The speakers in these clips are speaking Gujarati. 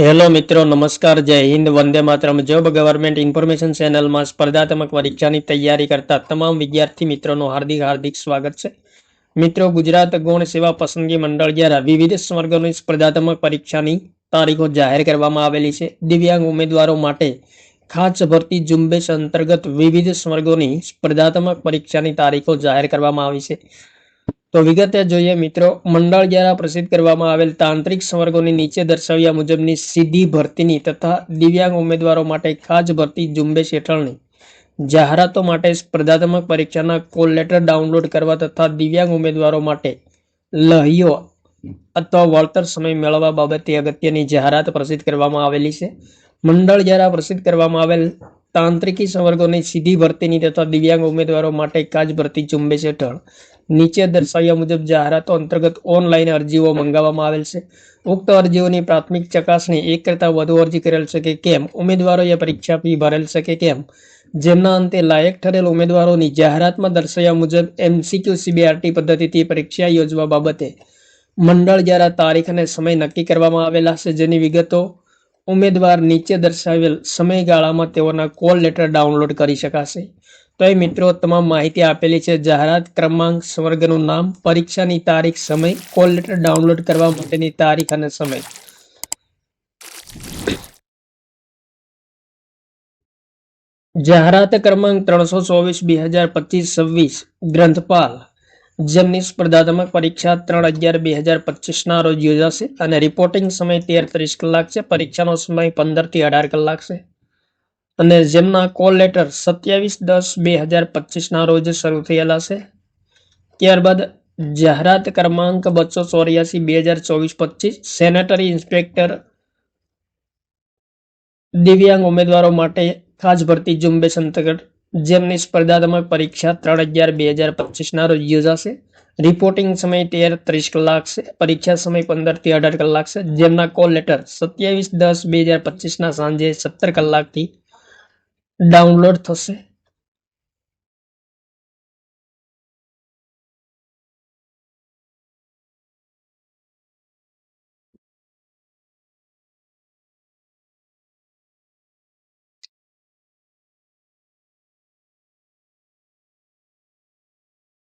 હેલો મિત્રો, નમસ્કાર, જય હિન્દ, વંદે માતરમ. જોબ ગવર્મેન્ટ ઇન્ફોર્મેશન ચેનલમાં સ્પર્ધાત્મક પરીક્ષાની તૈયારી કરતા તમામ વિદ્યાર્થી મિત્રોનું હાર્દિક હાર્દિક સ્વાગત છે. મિત્રો, ગુજરાત ગૌણ સેવા પસંદગી મંડળ દ્વારા વિવિધ સ્વર્ગોની સ્પર્ધાત્મક પરીક્ષાની તારીખો જાહેર કરવામાં આવેલી છે. દિવ્યાંગ ઉમેદવારો માટે ખાસ ભરતી ઝુંબેશ અંતર્ગત વિવિધ સ્વર્ગોની સ્પર્ધાત્મક પરીક્ષાની તારીખો જાહેર કરવામાં આવી છે. તો વિગતે જોઈએ મિત્રો, મંડળ દ્વારા પ્રસિદ્ધ કરવામાં આવેલ તાંત્રિક સંવર્ગોની નીચે દર્શાવ્યા મુજબની સીધી ભરતીની તથા દિવ્યાંગ ઉમેદવારો માટે ખાસ ભરતી ઝુંબેશ હેઠળની જાહેરાતો માટે સ્પર્ધાત્મક પરીક્ષાના કોલ લેટર ડાઉનલોડ કરવા તથા દિવ્યાંગ ઉમેદવારો માટે લહીઓ અથવા વળતર સમય મેળવવા બાબતે અગત્યની જાહેરાત પ્રસિદ્ધ કરવામાં આવેલી છે. મંડળ દ્વારા પ્રસિદ્ધ કરવામાં આવેલ તાંત્રિકી સંવર્ગોની સીધી ભરતીની તથા દિવ્યાંગ ઉમેદવારો માટે કાજ ભરતી ઝુંબેશ હેઠળ નીચે દર્શાવ્યા મુજબ જાહેરાતો અંતર્ગત ઓનલાઈન અરજીઓ મંગાવવામાં આવેલ છે. ઉક્ત અરજીઓની પ્રાથમિક ચકાસણી એક કરતાં વધુ અરજી કરેલ છે કે કેમ? ઉમેદવારોએ પરીક્ષા ફી ભરેલ છે કે કેમ? જેમના અંતે લાયક ઠરેલ ઉમેદવારોની જાહેરાતમાં દર્શાવ્યા મુજબ એમસીક્યુ સીબીઆરટી પદ્ધતિથી પરીક્ષા યોજવા બાબતે મંડળ દ્વારા તારીખ અને સમય નક્કી કરવામાં આવેલા છે. જેની વિગતો ઉમેદવાર નીચે દર્શાવેલ સમયગાળામાં તેઓના કોલ લેટર ડાઉનલોડ કરી શકાશે. તો એ મિત્રો, તમામ માહિતી આપેલી છે. જાહેરાત ક્રમાંક સ્વર્ગનું નામ, પરીક્ષાની તારીખ, સમય, કોલ લેટર ડાઉનલોડ કરવા માટેની તારીખ અને સમય. જાહેરાત ક્રમાંક ત્રણસો ચોવીસ, બે હજાર પચીસ, છવ્વીસ. ગ્રંથપાલ. જેમની સ્પર્ધાત્મક પરીક્ષા ત્રણ અગિયાર, બે હજાર પચીસના રોજ યોજાશે અને રિપોર્ટિંગ સમય તેર ત્રીસ કલાક છે. પરીક્ષાનો સમય પંદરથી અઢાર કલાક છે. અને જેમના કોલ લેટર સત્યાવીસ દસ બે હજાર પચીસના રોજ શરૂ થયેલા છે. ત્યારબાદ જાહેરાત ક્રમાંક બસો ચોર્યાસી બે હજાર ચોવીસ પચીસ, સેનેટરી ઇન્સ્પેક્ટર દિવ્યાંગ ઉમેદવારો માટે ખાસ ભરતી ઝુંબેશ અંતર્ગત જેમની સ્પર્ધાત્મક પરીક્ષા ત્રણ અગિયાર બે હજાર પચીસના રોજ યોજાશે. રિપોર્ટિંગ સમય તેર ત્રીસ કલાક છે. પરીક્ષા સમય પંદરથી અઢાર કલાક છે. જેમના કોલ લેટર સત્યાવીસ દસ બે હજાર પચીસના સાંજે સત્તર કલાકથી ડાઉનલોડ થશે.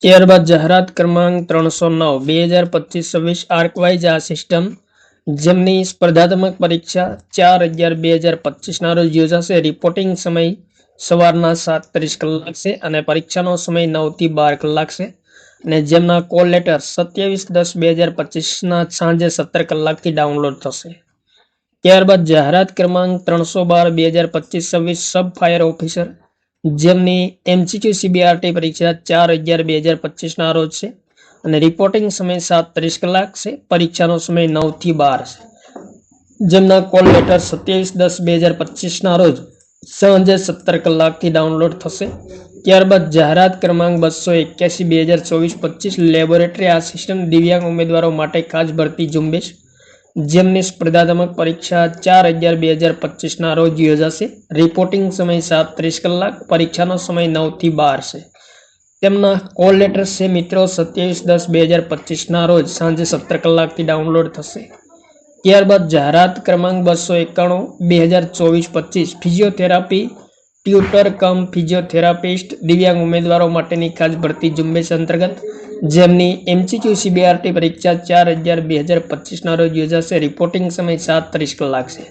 ત્યારબાદ જાહેરાત ક્રમાંક ત્રણસો નવ. બે હજાર પચીસ છવ્વીસ આર્કવાઇઝ આસિસ્ટન્ટ જેમની સ્પર્ધાત્મક પરીક્ષા ચાર અગિયાર બે હજાર પચીસના રોજ યોજાશે. રિપોર્ટિંગ સમય સવારના સાત ત્રીસ કલાક છે અને પરીક્ષાનો સમય નવથી બાર કલાક છે. અને જેમના કોલ લેટર સત્યાવીસ દસ બે હજાર પચીસના સાંજે સત્તર કલાકથી ડાઉનલોડ થશે. ત્યારબાદ જાહેરાત ક્રમાંક ત્રણસો બાર બે હજાર પચીસ છવ્વીસ સબ ફાયર ઓફિસર જેમની એમસીક્યુ સીબીઆરટી પરીક્ષા ચાર અગિયાર બે હજાર પચીસના રોજ છે. અને રિપોર્ટિંગ સમય સાત ત્રીસ કલાક છે. પરીક્ષાનો સમય નવથી બાર છે. જેમના કોલ લેટર સત્યાવીસ દસ બે હજાર પચીસના રોજ સાંજે સત્તર કલાકથી ડાઉનલોડ થશે. ત્યારબાદ જાહેરાત ક્રમાંક બસો એક્યાસી બે હજાર ચોવીસ પચીસ લેબોરેટરી આસિસ્ટન્ટ દિવ્યાંગ ઉમેદવારો માટે ખાસ ભરતી ઝુંબેશ. જેમની સ્પર્ધાત્મક પરીક્ષા ચાર અગિયાર બે હજાર પચીસના રોજ યોજાશે. રિપોર્ટિંગ સમય સાત ત્રીસ કલાક, પરીક્ષાનો સમય નવથી બાર છે. તેમના કોલ લેટર છે મિત્રો સત્યાવીસ દસ બે હજાર પચીસના રોજ સાંજે સત્તર કલાકથી ડાઉનલોડ થશે. ત્યારબાદ જાહેરાત ક્રમાંક બસો એકાણું, બે હજાર ચોવીસ પચીસ ફિઝિયોથેરાપી ટ્યુટર કમ ફિઝિયોથેરાપિસ્ટ દિવ્યાંગ ઉમેદવારો માટેની ખાસ ભરતી ઝુંબેશ અંતર્ગત, જેમની એમસીક્યુ સીબીઆરટી પરીક્ષા ચાર હજાર બે હજાર પચીસના રોજ યોજાશે. રિપોર્ટિંગ સમય સાત ત્રીસ કલાક છે.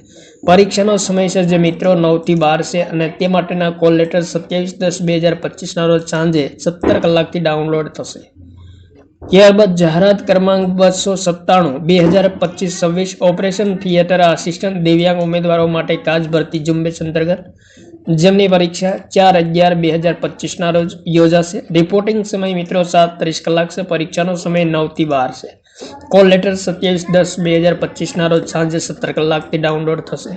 પરીક્ષાનો સમય છે જે મિત્રો નવથી બાર છે અને તે માટેના કોલ લેટર સત્યાવીસ દસ બે હજાર પચીસના રોજ સાંજે સત્તર કલાકથી ડાઉનલોડ થશે. ત્યારબાદ જાહેરાત ક્રમાંક બસો સત્તાણું બે હજાર પચીસ છવ્વીસ ઓપરેશન થિયેટર આસિસ્ટન્ટ દિવ્યાંગ ઉમેદવારો માટે કાજ ભરતી ઝુંબેશ અંતર્ગત જેમની પરીક્ષા ચાર અગિયાર બે હજાર પચીસના રોજ યોજાશે. રિપોર્ટિંગ સમય મિત્રો સાત ત્રીસ કલાક છે. પરીક્ષાનો સમય નવથી બાર છે. કોલ લેટર સત્યાવીસ દસ બે હજાર પચીસના રોજ સાંજે સત્તર કલાકથી ડાઉનલોડ થશે.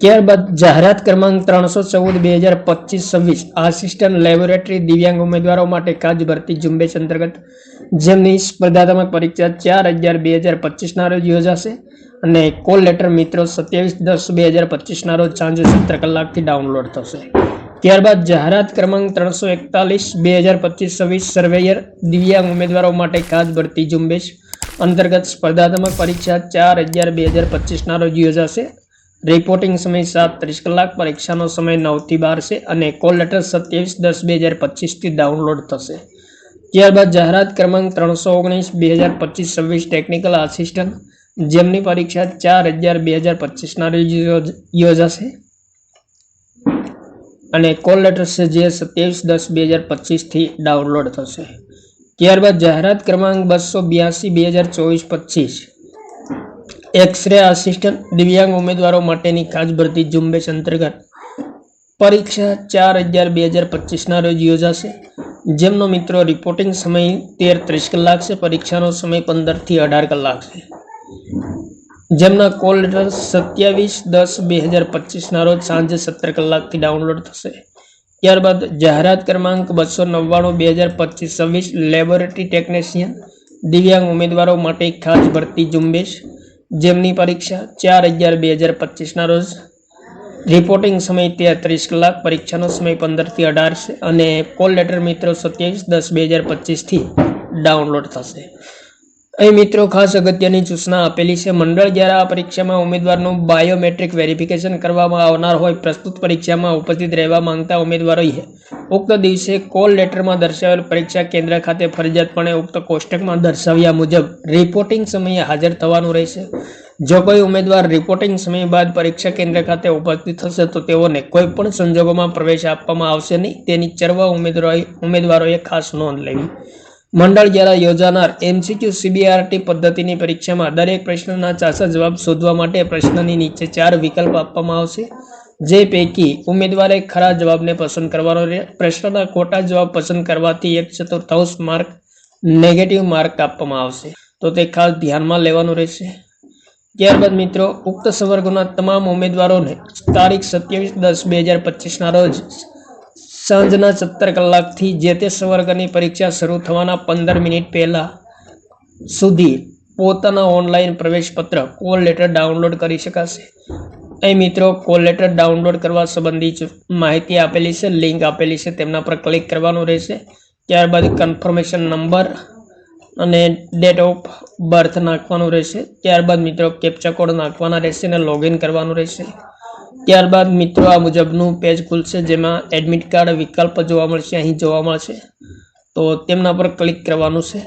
ત્યારબાદ જાહેરાત ક્રમાંક ત્રણસો ચૌદ બે હજાર પચીસ છવ્વીસ. આસિસ્ટન્ટ લેબોરેટરી દિવ્યાંગ ઉમેદવારો માટે કાજ ભરતી ઝુંબેશ અંતર્ગત. જેમની સ્પર્ધાત્મક પરીક્ષા ચાર અગિયાર બે હજાર પચીસના રોજ યોજાશે. અને કોલ લેટર મિત્રો સત્યાવીસ દસ બે હજાર પચીસના રોજ સાંજે સત્તર કલાકથી ડાઉનલોડ થશે. ત્યારબાદ જાહેરાત ક્રમાંક ત્રણસો એકતાલીસ બે હજાર પચીસ છવ્વીસ સર્વેયર દિવ્યાંગ ઉમેદવારો માટે ખાસ ભરતી ઝુંબેશ. અંતર્ગત સ્પર્ધાત્મક પરીક્ષા ચાર અગિયાર બે હજાર પચીસના રોજ યોજાશે. રિપોર્ટિંગ સમય સાત ત્રીસ કલાક, પરીક્ષાનો સમય નવથી બાર છે અને કોલ લેટર સત્યાવીસ દસ બે હજાર પચીસથી ડાઉનલોડ થશે. ત્યારબાદ જાહેરાત ક્રમાંક ત્રણસો ઓગણીસ બે હજાર પચીસ છવ્વીસ ટેકનિકલ આસિસ્ટન્ટ જેમની પરીક્ષા ચાર અગિયાર બે હજાર પચીસના રોજ યોજ- યોજાશે. અને કોલ લેટર છે જે સત્યાવીસ દસ બે હજાર પચીસથી ડાઉનલોડ થશે. ત્યારબાદ જાહેરાત ક્રમાંક બસો બ્યાસી બે હજાર ચોવીસ પચીસ. એક્સરે આસિસ્ટન્ટ દિવ્યાંગ ઉમેદવારો માટેની ખાસ ભરતી ઝુંબેશ અંતર્ગત પરીક્ષા ચાર અગિયાર બે હજાર પચીસના રોજ યોજાશે. જેમનો મિત્રો રિપોર્ટિંગ સમય તેર ત્રીસ કલાક છે, પરીક્ષાનો સમય પંદરથી અઢાર કલાક છે. જેમના કોલ લેટર સત્યાવીસ દસ બે હજાર પચીસના રોજ સાંજે સત્તર કલાકથી ડાઉનલોડ થશે. ત્યારબાદ જાહેરાત ક્રમાંક બસો નવ્વાણું બે હજાર પચીસ છવ્વીસ લેબોરેટરી ટેકનિશિયન દિવ્યાંગ ઉમેદવારો માટે ખાસ ભરતી ઝુંબેશ. જેમની પરીક્ષા ચાર અગિયાર બે હજાર પચીસના રોજ. રિપોર્ટિંગ સમય તેત્રીસ કલાક, પરીક્ષાનો સમય પંદરથી અઢાર છે અને કોલ લેટર મિત્રો સત્યાવીસ દસ બે હજાર પચીસથી ડાઉનલોડ થશે. અહીં મિત્રો ખાસ અગત્યની સૂચના આપેલી છે. મંડળ દ્વારા આ પરીક્ષામાં ઉમેદવારનું બાયોમેટ્રિક વેરિફિકેશન કરવામાં આવનાર હોય, પ્રસ્તુત પરીક્ષામાં ઉપસ્થિત રહેવા માંગતા ઉમેદવારોએ ઉક્ત દિવસે કોલ લેટરમાં દર્શાવેલ પરીક્ષા કેન્દ્ર ખાતે ફરજિયાતપણે ઉક્ત કોષ્ટકમાં દર્શાવ્યા મુજબ રિપોર્ટિંગ સમયે હાજર થવાનું રહેશે. જો કોઈ ઉમેદવાર રિપોર્ટિંગ સમય બાદ પરીક્ષા કેન્દ્ર ખાતે ઉપસ્થિત થશે, તો તેઓને કોઈ પણ સંજોગોમાં પ્રવેશ આપવામાં આવશે નહીં. તેની ચરવા ઉમેદવારોએ ઉમેદવારોએ ખાસ નોંધ લેવી. મંડળ દ્વારા યોજાનાર એમસીક્યુ સીબીઆરટી પદ્ધતિની પરીક્ષામાં દરેક પ્રશ્નના ચાસા જવાબ શોધવા માટે પ્રશ્નની નીચે ચાર વિકલ્પ આપવામાં આવશે. જે પૈકી ઉમેદવારે ખરા જવાબને પસંદ કરવાનો રહે. પ્રશ્નના ખોટા જવાબ પસંદ કરવાથી એક ચતુર્થાંશ માર્ક નેગેટિવ માર્ક આપવામાં આવશે. તો તે ખાસ ધ્યાનમાં લેવાનું રહેશે. ત્યારબાદ મિત્રો, ઉક્ત સંવર્ગોના તમામ ઉમેદવારોને તારીખ સત્યાવીસ દસ બે હજાર પચીસના રોજ સાંજના સત્તર કલાકથી જે તે સંવર્ગની પરીક્ષા શરૂ થવાના પંદર મિનિટ પહેલાં સુધી પોતાના ઓનલાઈન પ્રવેશપત્ર કોલ લેટર ડાઉનલોડ કરી શકાશે. અહીં મિત્રો, કોલ લેટર ડાઉનલોડ કરવા સંબંધી માહિતી આપેલી છે, લિંક આપેલી છે, તેમના પર ક્લિક કરવાનું રહેશે. ત્યારબાદ કન્ફર્મેશન નંબર અને ડેટ ઓફ બર્થ નાખવાનું રહેશે. ત્યારબાદ મિત્રો, કેપ્ચા કોડ નાખવાના રહેશે અને લોગિન કરવાનું રહેશે. ત્યારબાદ મિત્રો, આ મુજબનું પેજ ખુલશે જેમાં એડમિટ કાર્ડ વિકલ્પ જોવા મળશે, અહીં જોવા મળશે. તો તેમના પર ક્લિક કરવાનું છે.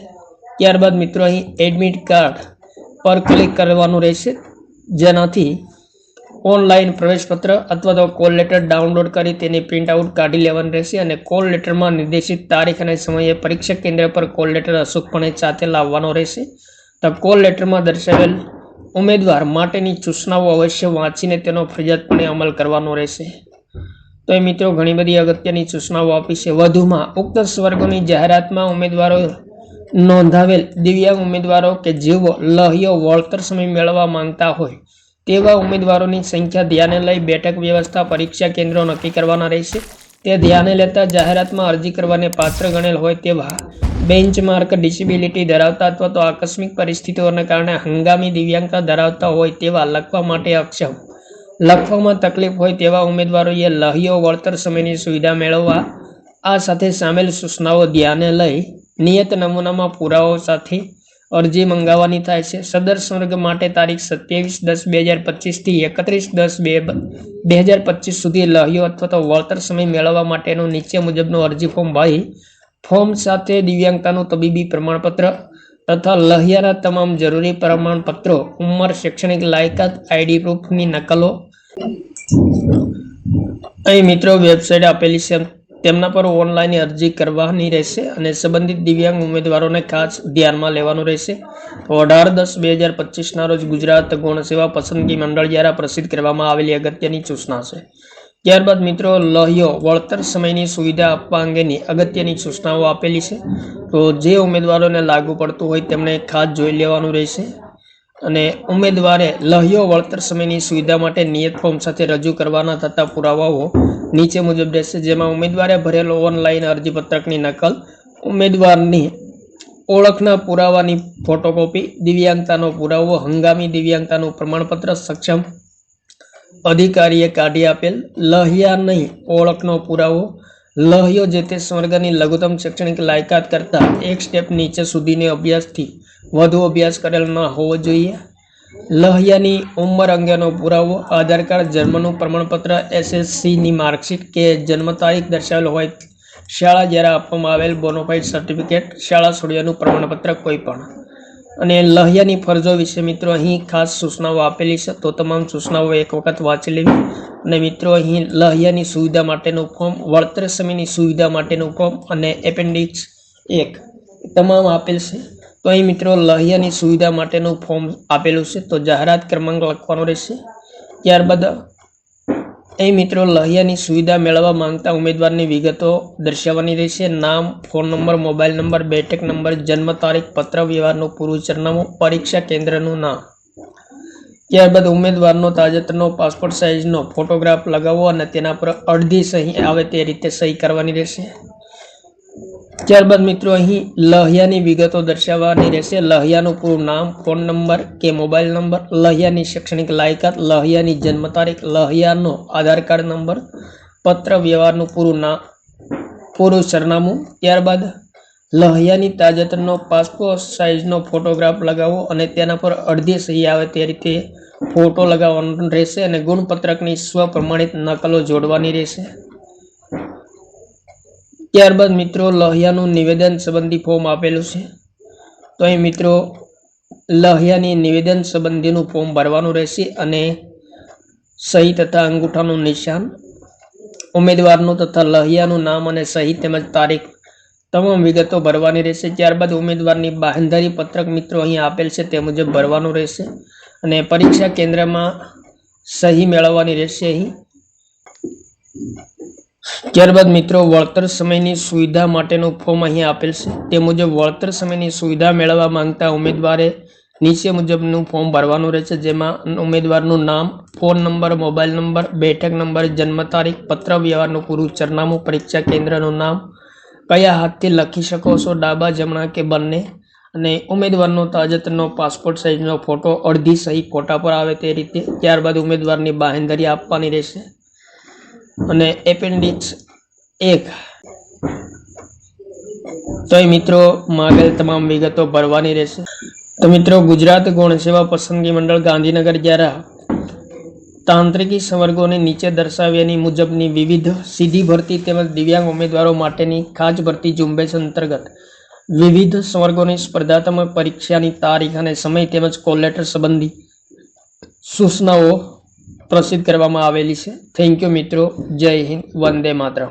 ત્યારબાદ મિત્રો, અહીં એડમિટ કાર્ડ પર ક્લિક કરવાનું રહેશે. જેનાથી ઓનલાઈન પ્રવેશપત્ર અથવા તો કોલ લેટર ડાઉનલોડ કરી તેની પ્રિન્ટ આઉટ કાઢી લેવાની રહેશે અને કોલ લેટરમાં નિર્દેશિત તારીખ અને સમયે પરીક્ષા કેન્દ્ર પર કોલ લેટર અચૂકપણે સાથે લાવવાનો રહેશે. તો કોલ લેટરમાં દર્શાવેલ ઉમેદવાર માટેની સૂચનાઓ અવશ્ય વાંચીને તેનો ફરજિયાતપણે અમલ કરવાનો રહેશે. તો એ મિત્રો, ઘણી બધી અગત્યની સૂચનાઓ આપી છે. વધુમાં, ઉક્ત સ્વર્ગોની જાહેરાતમાં ઉમેદવારો નોંધાવેલ દિવ્યાંગ ઉમેદવારો કે જેઓ લહ્યો વળતર સમય મેળવવા માંગતા હોય, તેવા ઉમેદવારોની સંખ્યા ધ્યાને લઈ બેઠક વ્યવસ્થા પરીક્ષા કેન્દ્રો નક્કી કરવાના રહેશે. તે ધ્યાને લેતા જાહેરાતમાં અરજી કરવાને પાત્ર ગણેલ હોય તેવા બેન્ચમાર્ક ડિસેબિલિટી ધરાવતા અથવા તો આકસ્મિક પરિસ્થિતિઓને કારણે હંગામી દિવ્યાંગતા ધરાવતા હોય તેવા લખવા માટે અક્ષમ. લખવામાં તકલીફ હોય તેવા ઉમેદવારોએ લહ્યો વળતર સમયની સુવિધા મેળવવા, આ સાથે સામેલ સૂચનાઓ ધ્યાને લઈ નિયત નમૂનામાં પુરાવાઓ સાથે અરજી મંગાવવાની થાય છે. સદર સ્વર્ગ માટે તારીખ સત્યાવીસ દસ બે હજાર પચીસથી એકત્રીસ દસ બે બે હજાર પચીસ સુધી લહ્યો અથવા તો વળતર સમય મેળવવા માટેનું નીચે મુજબનું અરજી ફોર્મ ભરી ફોર્મ સાથે દિવ્યાંગતાનું તબીબી પ્રમાણપત્ર તથા લહિયાના તમામ જરૂરી પ્રમાણપત્રો, ઉંમર, શૈક્ષણિક લાયકાત, આઈડી પ્રૂફની નકલો. અહીં મિત્રો વેબસાઇટ આપેલી છે. તેમના પર ઓનલાઈન અરજી કરવાની રહેશે અને સંબંધિત દિવ્યાંગ ઉમેદવારોને ખાસ ધ્યાનમાં લેવાનું રહેશે. અઢાર દસ બે હજાર પચીસના રોજ ગુજરાત ગૌણ સેવા પસંદગી મંડળ દ્વારા પ્રસિદ્ધ કરવામાં આવેલી અગત્યની સૂચના છે. ત્યારબાદ મિત્રો લહ્યો વળતર સમયની સુવિધા આપવા અંગેની અગત્યની સૂચનાઓ આપેલી છે. તો જે ઉમેદવારોને લાગુ પડતું હોય તેમણે ખાસ જોઈ લેવાનું રહેશે. અને ઉમેદવારે લહ્યો વળતર સમયની સુવિધા માટે નિયત ફોર્મ સાથે રજૂ કરવાના થતા પુરાવાઓ નીચે મુજબ રહેશે, જેમાં ઉમેદવારે ભરેલો ઓનલાઈન અરજીપત્રકની નકલ, ઉમેદવારની ઓળખના પુરાવાની ફોટોકોપી, દિવ્યાંગતાનો પુરાવો, હંગામી દિવ્યાંગતાનું પ્રમાણપત્ર, સક્ષમ અધિકારીએ કાઢી આપેલ લહિયા નહીં ઓળખનો પુરાવો. લહ્યો જે તે સ્વર્ગની લઘુત્તમ શૈક્ષણિક લાયકાત કરતાં એક સ્ટેપ નીચે સુધીની અભ્યાસથી વધુ અભ્યાસ કરેલ ન હોવો જોઈએ. લહિયાની ઉંમર અંગેનો પુરાવો આધાર કાર્ડ જન્મનું પ્રમાણપત્ર એસએસસીની માર્કશીટ કે જન્મ તારીખ દર્શાવેલ હોય શાળા દ્વારા આપવામાં આવેલ બોનોફાઇડ સર્ટિફિકેટ શાળા છોડ્યાનું પ્રમાણપત્ર કોઈ પણ અને લહિયાની ફરજો વિશે મિત્રો અહીં ખાસ સૂચનાઓ આપેલી છે. તો તમામ સૂચનાઓ એક વખત વાંચી લેવી. અને મિત્રો અહીં લહિયાની સુવિધા માટેનું ફોર્મ વળતર સમયની સુવિધા માટેનું ફોર્મ અને એપેન્ડિક્સ એક તમામ આપેલ છે. તો અહીં મિત્રો લહિયાની સુવિધા માટેનું ફોર્મ આપેલું છે. તો જાહેરાત ક્રમાંક લખવાનો રહેશે. ત્યારબાદ અહીં મિત્રો લહ્યાની સુવિધા મેળવવા માંગતા ઉમેદવારની વિગતો દર્શાવવાની રહેશે. નામ, ફોન નંબર, મોબાઈલ નંબર, બેઠક નંબર, જન્મ તારીખ, પત્ર વ્યવહારનું પૂરું સરનામું, પરીક્ષા કેન્દ્રનું નામ. ત્યારબાદ ઉમેદવારનો તાજેતરનો પાસપોર્ટ સાઇઝનો ફોટોગ્રાફ લગાવવો અને તેના પર અડધી સહી આવે તે રીતે સહી કરવાની રહેશે. ત્યારબાદ મિત્રો અહીં લહિયાની વિગતો દર્શાવવાની રહેશે. લહિયાનું પૂરું નામ, ફોન નંબર કે મોબાઈલ નંબર, લહિયાની શૈક્ષણિક લાયકાત, લહિયાની જન્મ તારીખ, લહિયાનો આધાર કાર્ડ નંબર, પત્ર વ્યવહારનું પૂરું નામ પૂરું સરનામું. ત્યારબાદ લહિયાની તાજેતરનો પાસપોર્ટ સાઇઝનો ફોટોગ્રાફ લગાવો અને તેના પર અડધી સહી આવે તે રીતે ફોટો લગાવવાનો રહેશે અને ગુણપત્રકની સ્વપ્રમાણિત નકલો જોડવાની રહેશે. ત્યારબાદ મિત્રો લહિયાનું નિવેદન સંબંધી ફોર્મ આપેલું છે. તો અહીં મિત્રો લહિયાની નિવેદન સંબંધીનું ફોર્મ ભરવાનું રહેશે અને સહી તથા અંગૂઠાનું નિશાન, ઉમેદવારનું તથા લહિયાનું નામ અને સહી તેમજ તારીખ તમામ વિગતો ભરવાની રહેશે. ત્યારબાદ ઉમેદવારની બાંધારી પત્રક મિત્રો અહીં આપેલ છે તે મુજબ ભરવાનું રહેશે અને પરીક્ષા કેન્દ્રમાં સહી મેળવવાની રહેશે અહીં. ત્યારબાદ મિત્રો, વળતર સમયની સુવિધા માટેનું ફોર્મ અહીં આપેલ છે. તે મુજબ વળતર સમયની સુવિધા મેળવવા માંગતા ઉમેદવારે નીચે મુજબનું ફોર્મ ભરવાનું રહેશે, જેમાં ઉમેદવારનું નામ ફોન નંબર મોબાઈલ નંબર બેઠક નંબર જન્મ તારીખ પત્ર વ્યવહારનું પૂરું સરનામું, પરીક્ષા કેન્દ્રનું નામ, કયા હાથથી લખી શકો છો, ડાબા, જમણા કે બંને, અને ઉમેદવારનો તાજેતરનો પાસપોર્ટ સાઇઝનો ફોટો અડધી સહી ફોટા પર આવે તે રીતે. ત્યારબાદ ઉમેદવારની બાહેંધરી આપવાની રહેશે. અને એપેન્ડિક્સ એક. તો એ મિત્રો, માગેલ તમામ વિગતો ભરવાની રહેશે. તો મિત્રો, ગુજરાત ગૌણ સેવા પસંદગી મંડળ ગાંધીનગર દ્વારા તાંત્રિકી સંવર્ગોને નીચે દર્શાવ્યાની મુજબની વિવિધ સીધી ભરતી તેમજ દિવ્યાંગ ઉમેદવારો માટેની ખાસ ભરતી ઝુંબેશ અંતર્ગત વિવિધ સંવર્ગોની સ્પર્ધાત્મક પરીક્ષાની તારીખ અને સમય તેમજ કોલેટર સંબંધી સૂચનાઓ પ્રસિદ્ધ કરવામાં આવેલી છે. થેન્ક યુ મિત્રો. જય હિન્દ. વંદે માતરમ.